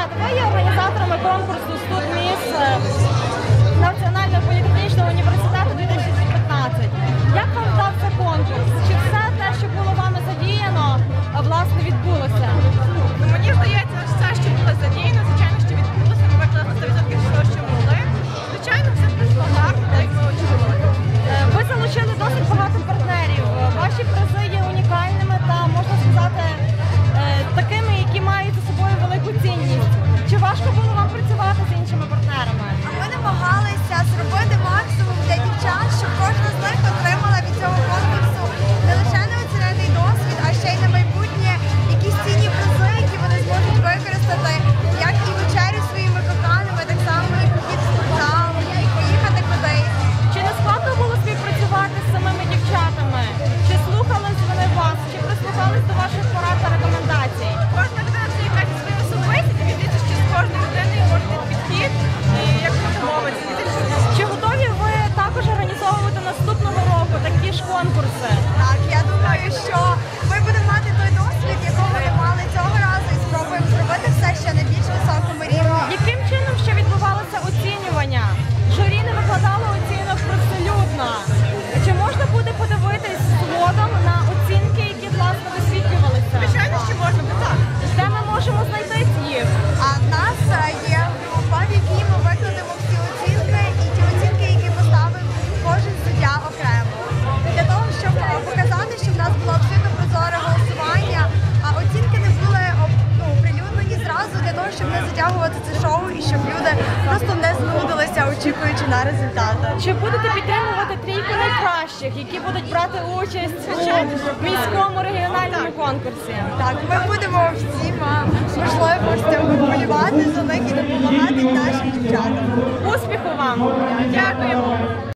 дівчата, ви є організаторами конкурсу конкурси. Так, я думаю, що ми будемо мати той досвід, якого ми мали цього разу, і спробуємо зробити все ще на більш високому рівні. Яким затягувати це шоу і щоб люди просто не знудилися, очікуючи на результати. Чи будете підтримувати трійку найкращих, які будуть брати участь у міському регіональному конкурсі? Так, ми будемо всіма можливостями вболівати за них і допомагати нашим дівчатам. Успіху вам! Дякуємо!